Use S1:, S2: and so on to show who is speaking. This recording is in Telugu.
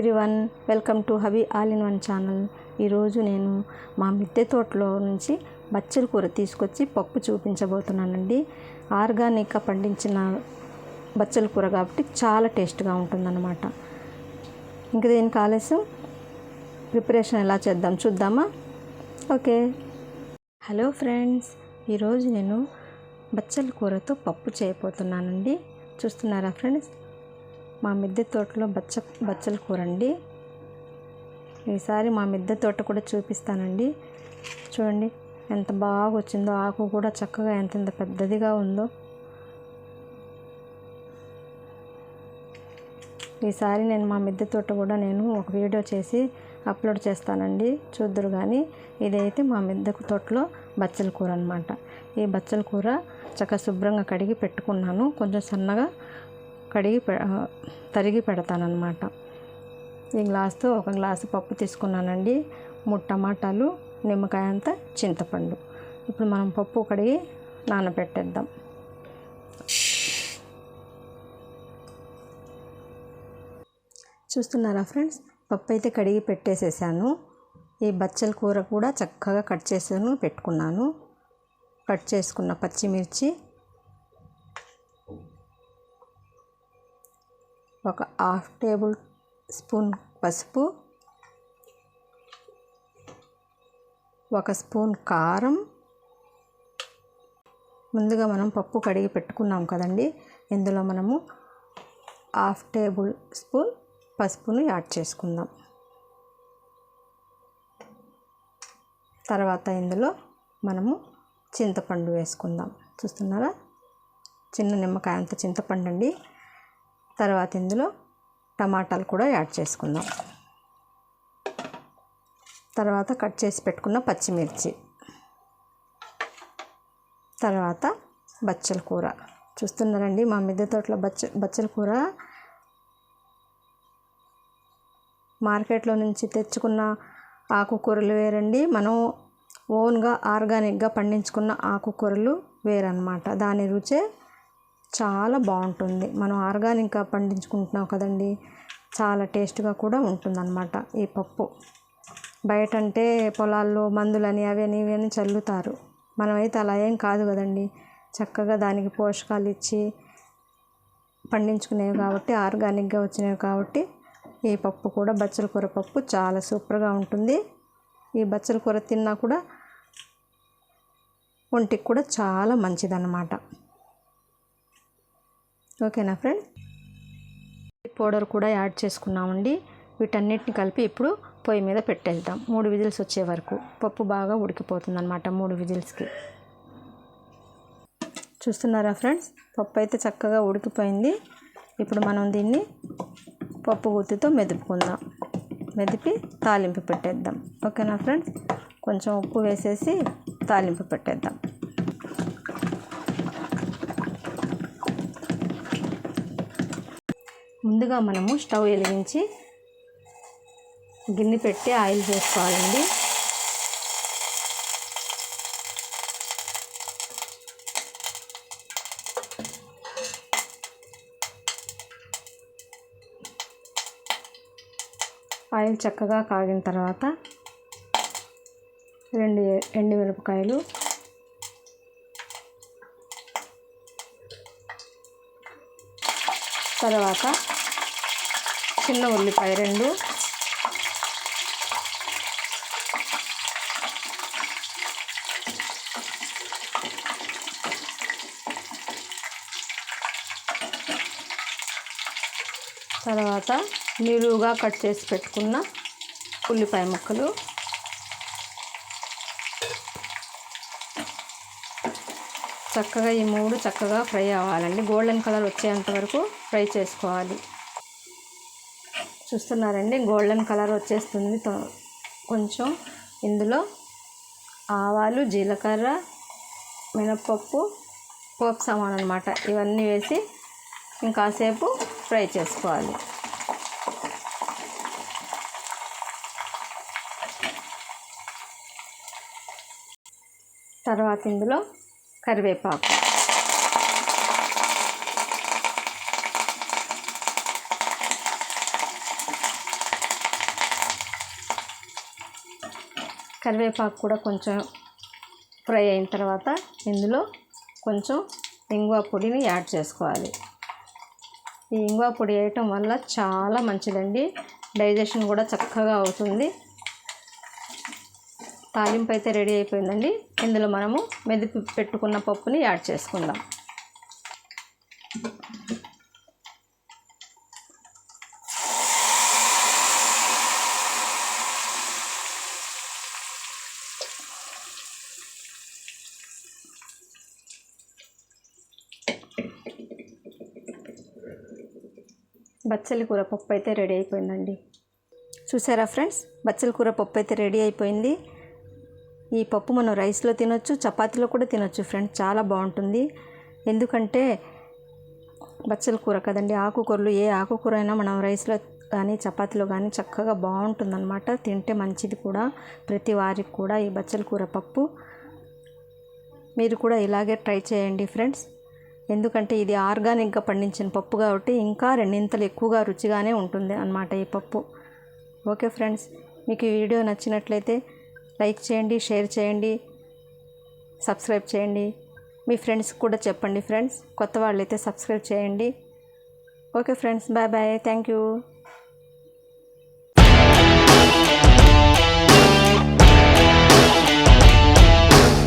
S1: Everyone welcome to hobby all in one channel. ఈరోజు నేను మా మిద్దె తోటలో నుంచి బచ్చల కూర తీసుకొచ్చి పప్పు చూపించబోతున్నానండి. ఆర్గానిక్గా పండించిన బచ్చల కూర కాబట్టి చాలా టేస్ట్గా ఉంటుందన్నమాట. ఇంక దీనికి ఆలస్యం. ప్రిపరేషన్ ఎలా చేద్దాం చూద్దామా? ఓకే. హలో ఫ్రెండ్స్ ఈరోజు నేను బచ్చల కూరతో పప్పు చేయబోతున్నానండి. చూస్తున్నారా ఫ్రెండ్స్? మా మిద్దె తోటలో బచ్చ బచ్చల కూర అండి ఈసారి మా మిద్దె తోట కూడా చూపిస్తానండి. చూడండి ఎంత బాగా వచ్చిందో ఆకు కూడా చక్కగా ఎంత ఎంత పెద్దదిగా ఉందో. ఈసారి నేను మా మిద్దె తోట కూడా నేను ఒక వీడియో చేసి అప్లోడ్ చేస్తానండి. చూద్దరు కానీ ఇదైతే మా మిద్దె తోటలో బచ్చల కూర అనమాట ఈ బచ్చల కూర చక్కగా శుభ్రంగా కడిగి పెట్టుకున్నాను. కొంచెం సన్నగా కడిగి పె తరిగి పెడతానమాట ఈ గ్లాస్తో ఒక గ్లాసు పప్పు తీసుకున్నానండి. మూడు టమాటాలు నిమ్మకాయ అంత చింతపండు. ఇప్పుడు మనం పప్పు కడిగి నానబెట్టేద్దాం. చూస్తున్నారా ఫ్రెండ్స్? పప్పు అయితే కడిగి పెట్టేసేసాను. ఈ బచ్చల కూర కూడా చక్కగా కట్ చేసాను పెట్టుకున్నాను. కట్ చేసుకున్న పచ్చిమిర్చి ఒక హాఫ్ టేబుల్ స్పూన్ పసుపు ఒక స్పూన్ కారం. ముందుగా మనం పప్పు కడిగి పెట్టుకున్నాం కదండి. ఇందులో మనము హాఫ్ టేబుల్ స్పూన్ పసుపును యాడ్ చేసుకుందాం. తర్వాత ఇందులో మనము చింతపండు వేసుకుందాం. చూస్తున్నారా? చిన్న నిమ్మకాయ అంత చింతపండు అండి తర్వాత ఇందులో టమాటాలు కూడా యాడ్ చేసుకుందాం. తర్వాత కట్ చేసి పెట్టుకున్న పచ్చిమిర్చి. తర్వాత బచ్చల కూర. చూస్తున్నారండి మా మిద్దె తోటలో బచ్చ బచ్చల కూర. మార్కెట్లో నుంచి తెచ్చుకున్న ఆకుకూరలు వేరండి. మనం ఓన్గా ఆర్గానిక్గా పండించుకున్న ఆకుకూరలు వేరనమాట దాని రుచే చాలా బాగుంటుంది. మనం ఆర్గానిక్గా పండించుకుంటున్నాం కదండి. చాలా టేస్ట్గా కూడా ఉంటుందన్నమాట ఈ పప్పు. బయట అంటే పొలాల్లో మందులని అవని ఇవని చల్లుతారు. మనమైతే అలా ఏం కాదు కదండి. చక్కగా దానికి పోషకాలు ఇచ్చి పండించుకునేవి కాబట్టి ఆర్గానిక్గా వచ్చినవి కాబట్టి ఈ పప్పు కూడా బచ్చల కూర పప్పు చాలా సూపర్గా ఉంటుంది. ఈ బచ్చల కూర తిన్నా కూడా ఒంటికి కూడా చాలా మంచిదన్నమాట. ఓకేనా ఫ్రెండ్? పౌడర్ కూడా యాడ్ చేసుకున్నామండి. వీటన్నిటిని కలిపి ఇప్పుడు పొయ్యి మీద పెట్టేద్దాం. మూడు విజిల్స్ వచ్చే వరకు. పప్పు బాగా ఉడికిపోతుందన్నమాట మూడు విజిల్స్కి. చూస్తున్నారా ఫ్రెండ్స్? పప్పు అయితే చక్కగా ఉడికిపోయింది. ఇప్పుడు మనం దీన్ని పప్పు గుత్తితో మెదుపుకుందాం. మెదిపి తాలింపు పెట్టేద్దాం. ఓకేనా ఫ్రెండ్స్? కొంచెం ఉప్పు వేసేసి తాలింపు పెట్టేద్దాం. ముందుగా మనము స్టవ్ వెలిగించి గిన్నె పెట్టి ఆయిల్ చేసుకోవాలండి. ఆయిల్ చక్కగా కాగిన తర్వాత రెండు ఎండు మిరపకాయలు తర్వాత చిన్న ఉల్లిపాయ రెండు. తర్వాత నిలువుగా కట్ చేసి పెట్టుకున్న ఉల్లిపాయ ముక్కలు. చక్కగా ఈ మూడు చక్కగా ఫ్రై అవ్వాలండి. గోల్డెన్ కలర్ వచ్చేంత వరకు ఫ్రై చేసుకోవాలి. చూస్తున్నారండి. గోల్డెన్ కలర్ వచ్చేస్తుంది. కొంచెం ఇందులో ఆవాలు జీలకర్ర మినప్పప్పు పోపు సామాన్ అనమాట ఇవన్నీ వేసి ఇంకాసేపు ఫ్రై చేసుకోవాలి. తర్వాత ఇందులో కరివేపాకు. కరివేపాకు కూడా కొంచెం ఫ్రై అయిన తర్వాత ఇందులో కొంచెం ఇంగువ పొడిని యాడ్ చేసుకోవాలి. ఈ ఇంగువ పొడి వేయటం వల్ల చాలా మంచిదండి. డైజెషన్ కూడా చక్కగా అవుతుంది. తాలింపు అయితే రెడీ అయిపోయిందండి. ఇందులో మనము మెదిపి పెట్టుకున్న పప్పుని యాడ్ చేసుకుందాం. బచ్చలి కూర పప్పు అయితే రెడీ అయిపోయిందండి. చూసారా ఫ్రెండ్స్? బచ్చలి కూర పప్పు అయితే రెడీ అయిపోయింది. ఈ పప్పు మనం రైస్లో తినొచ్చు చపాతీలో కూడా తినొచ్చు ఫ్రెండ్స్. చాలా బాగుంటుంది. ఎందుకంటే బచ్చల కూర కదండి ఆకుకూరలు ఏ ఆకుకూర అయినా మనం రైస్లో కానీ చపాతీలో కానీ చక్కగా బాగుంటుందన్నమాట. తింటే మంచిది కూడా. ప్రతి వారికి కూడా ఈ బచ్చల కూర పప్పు. మీరు కూడా ఇలాగే ట్రై చేయండి ఫ్రెండ్స్. ఎందుకంటే ఇది ఆర్గానిక్గా పండించిన పప్పు కాబట్టి ఇంకా రెండింతలు ఎక్కువగా రుచిగానే ఉంటుంది అన్నమాట ఈ పప్పు. ఓకే ఫ్రెండ్స్ మీకు ఈ వీడియో నచ్చినట్లయితే లైక్ చేయండి షేర్ చేయండి సబ్స్క్రైబ్ చేయండి. మీ ఫ్రెండ్స్కి కూడా చెప్పండి ఫ్రెండ్స్ కొత్త వాళ్ళైతే సబ్స్క్రైబ్ చేయండి. Okay friends bye bye thank you.